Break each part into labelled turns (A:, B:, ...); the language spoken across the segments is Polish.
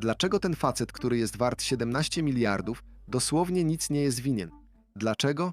A: Dlaczego ten facet, który jest wart 17 miliardów, dosłownie nic nie jest winien? Dlaczego?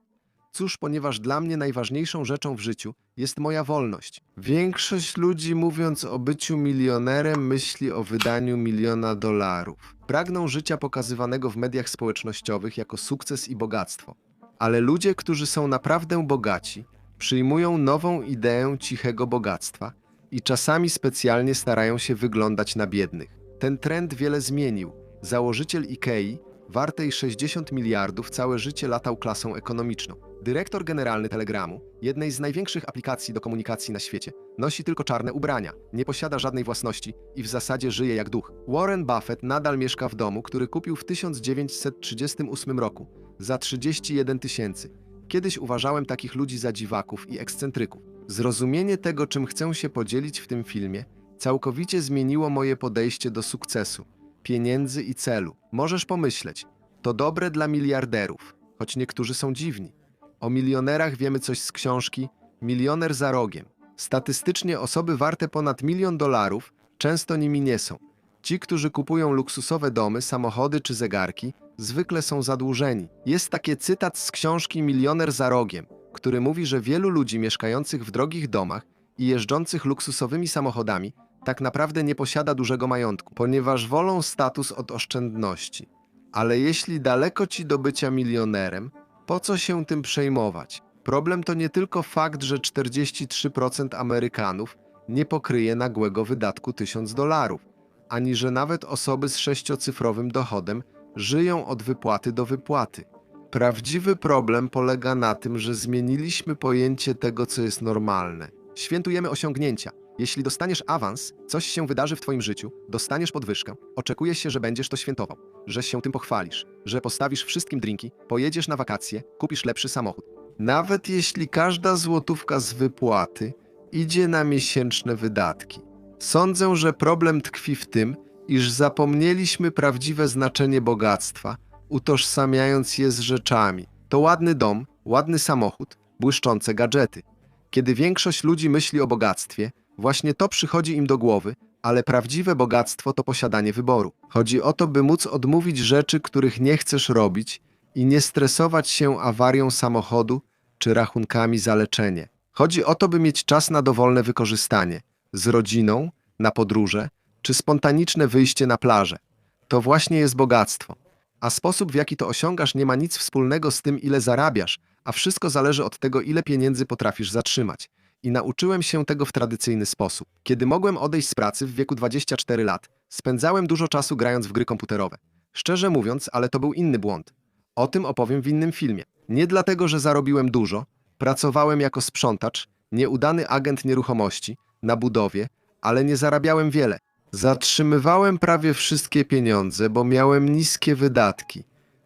A: Cóż, ponieważ dla mnie najważniejszą rzeczą w życiu jest moja wolność. Większość ludzi, mówiąc o byciu milionerem, myśli o wydaniu miliona dolarów. Pragną życia pokazywanego w mediach społecznościowych jako sukces i bogactwo. Ale ludzie, którzy są naprawdę bogaci, przyjmują nową ideę cichego bogactwa i czasami specjalnie starają się wyglądać na biednych. Ten trend wiele zmienił. Założyciel Ikei, wartej 60 miliardów, całe życie latał klasą ekonomiczną. Dyrektor generalny Telegramu, jednej z największych aplikacji do komunikacji na świecie, nosi tylko czarne ubrania, nie posiada żadnej własności i w zasadzie żyje jak duch. Warren Buffett nadal mieszka w domu, który kupił w 1938 roku za 31 tysięcy. Kiedyś uważałem takich ludzi za dziwaków i ekscentryków. Zrozumienie tego, czym chcę się podzielić w tym filmie, całkowicie zmieniło moje podejście do sukcesu, pieniędzy i celu. Możesz pomyśleć, to dobre dla miliarderów, choć niektórzy są dziwni. O milionerach wiemy coś z książki Milioner za rogiem. Statystycznie osoby warte ponad milion dolarów często nimi nie są. Ci, którzy kupują luksusowe domy, samochody czy zegarki, zwykle są zadłużeni. Jest taki cytat z książki Milioner za rogiem, który mówi, że wielu ludzi mieszkających w drogich domach i jeżdżących luksusowymi samochodami tak naprawdę nie posiada dużego majątku, ponieważ wolą status od oszczędności. Ale jeśli daleko ci do bycia milionerem, po co się tym przejmować? Problem to nie tylko fakt, że 43% Amerykanów nie pokryje nagłego wydatku 1000 dolarów, ani że nawet osoby z sześciocyfrowym dochodem żyją od wypłaty do wypłaty. Prawdziwy problem polega na tym, że zmieniliśmy pojęcie tego, co jest normalne. Świętujemy osiągnięcia. Jeśli dostaniesz awans, coś się wydarzy w Twoim życiu, dostaniesz podwyżkę, oczekuje się, że będziesz to świętował, że się tym pochwalisz, że postawisz wszystkim drinki, pojedziesz na wakacje, kupisz lepszy samochód. Nawet jeśli każda złotówka z wypłaty idzie na miesięczne wydatki. Sądzę, że problem tkwi w tym, iż zapomnieliśmy prawdziwe znaczenie bogactwa, utożsamiając je z rzeczami. To ładny dom, ładny samochód, błyszczące gadżety. Kiedy większość ludzi myśli o bogactwie, właśnie to przychodzi im do głowy, ale prawdziwe bogactwo to posiadanie wyboru. Chodzi o to, by móc odmówić rzeczy, których nie chcesz robić i nie stresować się awarią samochodu czy rachunkami za leczenie. Chodzi o to, by mieć czas na dowolne wykorzystanie z rodziną, na podróże czy spontaniczne wyjście na plażę. To właśnie jest bogactwo. A sposób, w jaki to osiągasz, nie ma nic wspólnego z tym, ile zarabiasz, a wszystko zależy od tego, ile pieniędzy potrafisz zatrzymać. I nauczyłem się tego w tradycyjny sposób. Kiedy mogłem odejść z pracy w wieku 24 lat, spędzałem dużo czasu grając w gry komputerowe. Szczerze mówiąc, ale to był inny błąd. O tym opowiem w innym filmie. Nie dlatego, że zarobiłem dużo, pracowałem jako sprzątacz, nieudany agent nieruchomości, na budowie, ale nie zarabiałem wiele. Zatrzymywałem prawie wszystkie pieniądze, bo miałem niskie wydatki.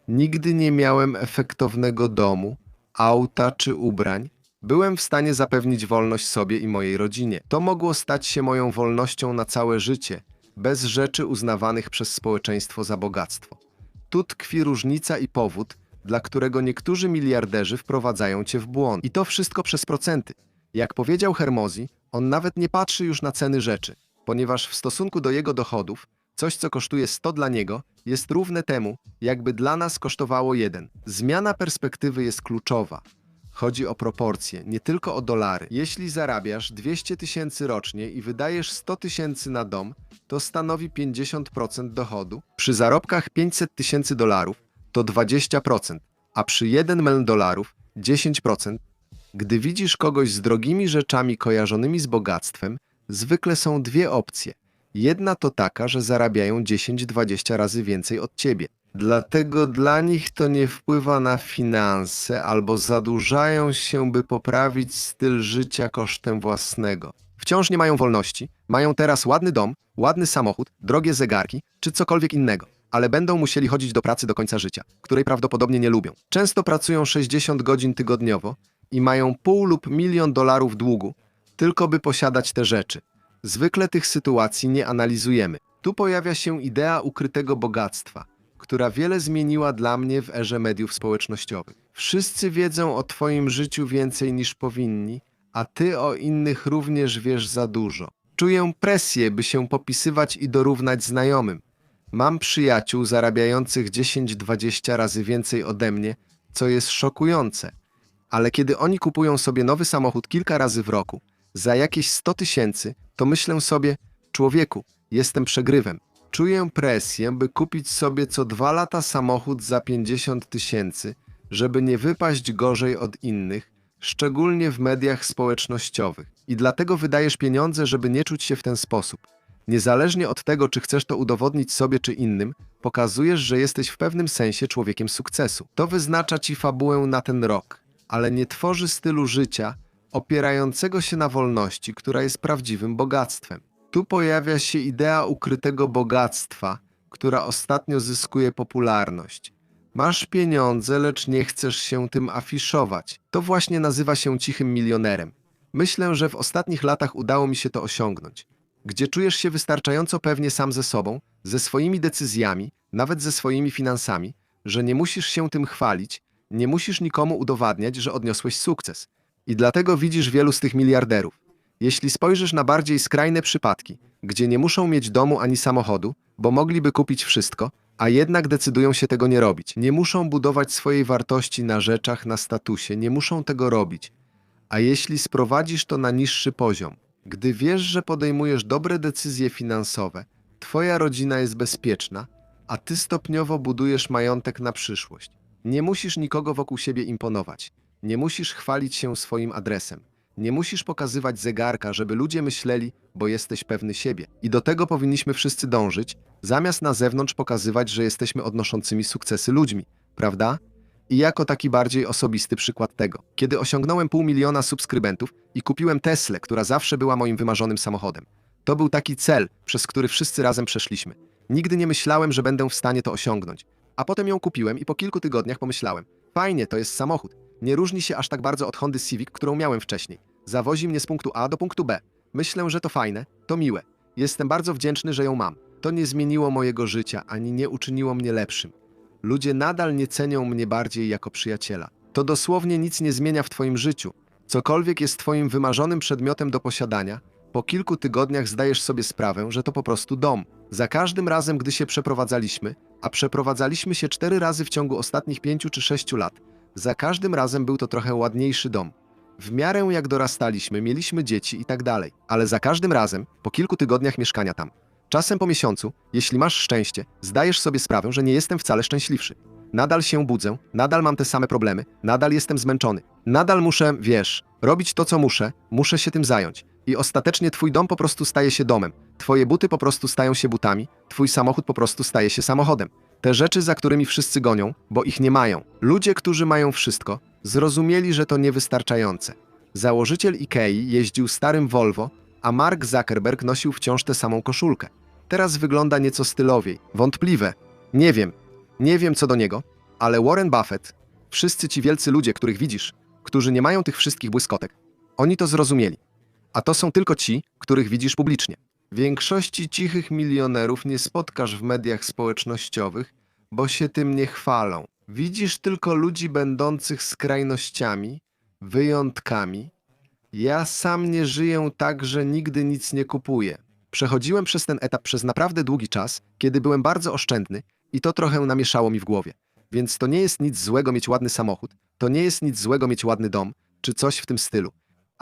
A: Nigdy nie miałem efektownego domu, auta czy ubrań. Byłem w stanie zapewnić wolność sobie i mojej rodzinie. To mogło stać się moją wolnością na całe życie, bez rzeczy uznawanych przez społeczeństwo za bogactwo. Tu tkwi różnica i powód, dla którego niektórzy miliarderzy wprowadzają cię w błąd. I to wszystko przez procenty. Jak powiedział Hermosi, on nawet nie patrzy już na ceny rzeczy, ponieważ w stosunku do jego dochodów, coś co kosztuje 100 dla niego, jest równe temu, jakby dla nas kosztowało 1. Zmiana perspektywy jest kluczowa. Chodzi o proporcje, nie tylko o dolary. Jeśli zarabiasz 200 tysięcy rocznie i wydajesz 100 tysięcy na dom, to stanowi 50% dochodu. Przy zarobkach 500 tysięcy dolarów to 20%, a przy 1 milion dolarów 10%. Gdy widzisz kogoś z drogimi rzeczami kojarzonymi z bogactwem, zwykle są dwie opcje. Jedna to taka, że zarabiają 10-20 razy więcej od ciebie. Dlatego dla nich to nie wpływa na finanse albo zadłużają się, by poprawić styl życia kosztem własnego. Wciąż nie mają wolności, mają teraz ładny dom, ładny samochód, drogie zegarki czy cokolwiek innego, ale będą musieli chodzić do pracy do końca życia, której prawdopodobnie nie lubią. Często pracują 60 godzin tygodniowo i mają pół lub milion dolarów długu, tylko by posiadać te rzeczy. Zwykle tych sytuacji nie analizujemy. Tu pojawia się idea ukrytego bogactwa, która wiele zmieniła dla mnie w erze mediów społecznościowych. Wszyscy wiedzą o Twoim życiu więcej niż powinni, a Ty o innych również wiesz za dużo. Czuję presję, by się popisywać i dorównać znajomym. Mam przyjaciół zarabiających 10-20 razy więcej ode mnie, co jest szokujące. Ale kiedy oni kupują sobie nowy samochód kilka razy w roku, za jakieś 100 tysięcy, to myślę sobie, człowieku, jestem przegrywem. Czuję presję, by kupić sobie co dwa lata samochód za 50 tysięcy, żeby nie wypaść gorzej od innych, szczególnie w mediach społecznościowych. I dlatego wydajesz pieniądze, żeby nie czuć się w ten sposób. Niezależnie od tego, czy chcesz to udowodnić sobie czy innym, pokazujesz, że jesteś w pewnym sensie człowiekiem sukcesu. To wyznacza ci fabułę na ten rok, ale nie tworzy stylu życia opierającego się na wolności, która jest prawdziwym bogactwem. Tu pojawia się idea ukrytego bogactwa, która ostatnio zyskuje popularność. Masz pieniądze, lecz nie chcesz się tym afiszować. To właśnie nazywa się cichym milionerem. Myślę, że w ostatnich latach udało mi się to osiągnąć. Gdzie czujesz się wystarczająco pewnie sam ze sobą, ze swoimi decyzjami, nawet ze swoimi finansami, że nie musisz się tym chwalić, nie musisz nikomu udowadniać, że odniosłeś sukces. I dlatego widzisz wielu z tych miliarderów. Jeśli spojrzysz na bardziej skrajne przypadki, gdzie nie muszą mieć domu ani samochodu, bo mogliby kupić wszystko, a jednak decydują się tego nie robić. Nie muszą budować swojej wartości na rzeczach, na statusie, nie muszą tego robić. A jeśli sprowadzisz to na niższy poziom, gdy wiesz, że podejmujesz dobre decyzje finansowe, twoja rodzina jest bezpieczna, a ty stopniowo budujesz majątek na przyszłość. Nie musisz nikogo wokół siebie imponować. Nie musisz chwalić się swoim adresem. Nie musisz pokazywać zegarka, żeby ludzie myśleli, bo jesteś pewny siebie. I do tego powinniśmy wszyscy dążyć, zamiast na zewnątrz pokazywać, że jesteśmy odnoszącymi sukcesy ludźmi, prawda? I jako taki bardziej osobisty przykład tego. Kiedy osiągnąłem pół miliona subskrybentów i kupiłem Teslę, która zawsze była moim wymarzonym samochodem. To był taki cel, przez który wszyscy razem przeszliśmy. Nigdy nie myślałem, że będę w stanie to osiągnąć. A potem ją kupiłem i po kilku tygodniach pomyślałem, fajnie, to jest samochód. Nie różni się aż tak bardzo od Hondy Civic, którą miałem wcześniej. Zawozi mnie z punktu A do punktu B. Myślę, że to fajne, to miłe. Jestem bardzo wdzięczny, że ją mam. To nie zmieniło mojego życia, ani nie uczyniło mnie lepszym. Ludzie nadal nie cenią mnie bardziej jako przyjaciela. To dosłownie nic nie zmienia w Twoim życiu. Cokolwiek jest Twoim wymarzonym przedmiotem do posiadania, po kilku tygodniach zdajesz sobie sprawę, że to po prostu dom. Za każdym razem, gdy się przeprowadzaliśmy, a przeprowadzaliśmy się cztery razy w ciągu ostatnich pięciu czy sześciu lat, za każdym razem był to trochę ładniejszy dom. W miarę jak dorastaliśmy, mieliśmy dzieci i tak dalej, ale za każdym razem, po kilku tygodniach mieszkania tam, czasem po miesiącu, jeśli masz szczęście, zdajesz sobie sprawę, że nie jestem wcale szczęśliwszy. Nadal się budzę, nadal mam te same problemy, nadal jestem zmęczony. Nadal muszę, wiesz, robić to, co muszę, muszę się tym zająć. I ostatecznie twój dom po prostu staje się domem. Twoje buty po prostu stają się butami, twój samochód po prostu staje się samochodem. Te rzeczy, za którymi wszyscy gonią, bo ich nie mają. Ludzie, którzy mają wszystko, zrozumieli, że to niewystarczające. Założyciel Ikei jeździł starym Volvo, a Mark Zuckerberg nosił wciąż tę samą koszulkę. Teraz wygląda nieco stylowiej. Wątpliwe. Nie wiem. Nie wiem co do niego, ale Warren Buffett, wszyscy ci wielcy ludzie, których widzisz, którzy nie mają tych wszystkich błyskotek, oni to zrozumieli. A to są tylko ci, których widzisz publicznie. Większości cichych milionerów nie spotkasz w mediach społecznościowych, bo się tym nie chwalą. Widzisz tylko ludzi będących skrajnościami, wyjątkami. Ja sam nie żyję tak, że nigdy nic nie kupuję. Przechodziłem przez ten etap przez naprawdę długi czas, kiedy byłem bardzo oszczędny i to trochę namieszało mi w głowie. Więc to nie jest nic złego mieć ładny samochód, to nie jest nic złego mieć ładny dom, czy coś w tym stylu.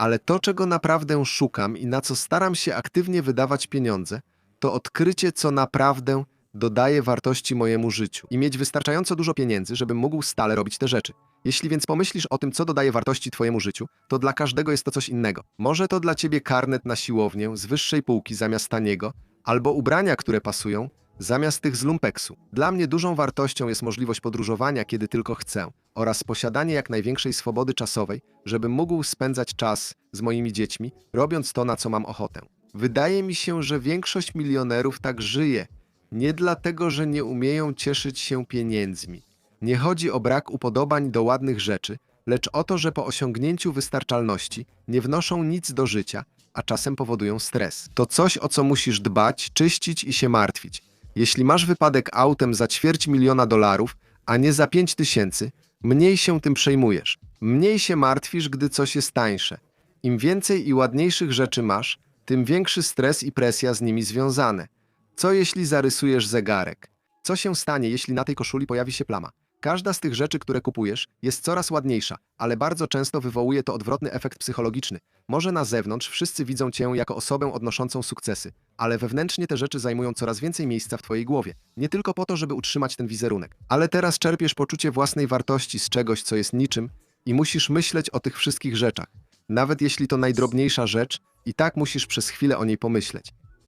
A: Ale to, czego naprawdę szukam i na co staram się aktywnie wydawać pieniądze, to odkrycie, co naprawdę dodaje wartości mojemu życiu i mieć wystarczająco dużo pieniędzy, żebym mógł stale robić te rzeczy. Jeśli więc pomyślisz o tym, co dodaje wartości Twojemu życiu, to dla każdego jest to coś innego. Może to dla Ciebie karnet na siłownię z wyższej półki zamiast taniego, albo ubrania, które pasują, zamiast tych z lumpeksu. Dla mnie dużą wartością jest możliwość podróżowania, kiedy tylko chcę, oraz posiadanie jak największej swobody czasowej, żebym mógł spędzać czas z moimi dziećmi, robiąc to, na co mam ochotę. Wydaje mi się, że większość milionerów tak żyje, nie dlatego, że nie umieją cieszyć się pieniędzmi. Nie chodzi o brak upodobań do ładnych rzeczy, lecz o to, że po osiągnięciu wystarczalności nie wnoszą nic do życia, a czasem powodują stres. To coś, o co musisz dbać, czyścić i się martwić. Jeśli masz wypadek autem za ćwierć miliona dolarów, a nie za pięć tysięcy, mniej się tym przejmujesz. Mniej się martwisz, gdy coś jest tańsze. Im więcej i ładniejszych rzeczy masz, tym większy stres i presja z nimi związane. Co jeśli zarysujesz zegarek? Co się stanie, jeśli na tej koszuli pojawi się plama? Każda z tych rzeczy, które kupujesz, jest coraz ładniejsza, ale bardzo często wywołuje to odwrotny efekt psychologiczny. Może na zewnątrz wszyscy widzą cię jako osobę odnoszącą sukcesy, ale wewnętrznie te rzeczy zajmują coraz więcej miejsca w twojej głowie. Nie tylko po to, żeby utrzymać ten wizerunek. Ale teraz czerpiesz poczucie własnej wartości z czegoś, co jest niczym i musisz myśleć o tych wszystkich rzeczach. Nawet jeśli to najdrobniejsza rzecz, i tak musisz przez chwilę o niej pomyśleć.